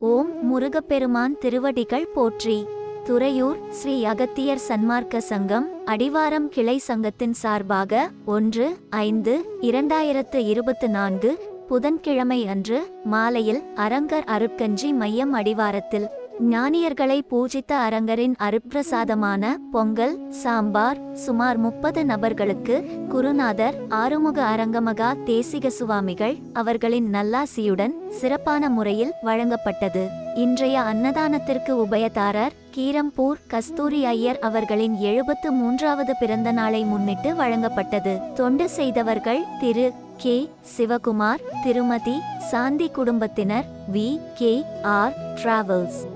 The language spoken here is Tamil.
ஓம் முருகப்பெருமான் திருவடிகள் போற்றி. துறையூர் ஸ்ரீ அகத்தியர் சன்மார்க்க சங்கம் அடிவாரம் கிளை சங்கத்தின் சார்பாக ஒன்று ஐந்து இரண்டாயிரத்து இருபத்து நான்கு புதன்கிழமை அன்று மாலையில் அரங்கர் அருட்கஞ்சி மையம் அடிவாரத்தில் ஞானியர்களை பூஜித்த அரங்கரின் அருப்பிரசாதமான பொங்கல் சாம்பார் சுமார் முப்பது நபர்களுக்கு குருநாதர் ஆறுமுக அரங்கமகா தேசிக சுவாமிகள் அவர்களின் நல்லாசியுடன் சிறப்பான முறையில் வழங்கப்பட்டது. இன்றைய அன்னதானத்திற்கு உபயதாரர் கீரம்பூர் கஸ்தூரி ஐயர் அவர்களின் எழுபத்து மூன்றாவது பிறந்த நாளை முன்னிட்டு வழங்கப்பட்டது. தொண்டு செய்தவர்கள் திரு. கே. சிவகுமார் திருமதி சாந்தி குடும்பத்தினர் வி. கே. ஆர். டிராவல்ஸ்.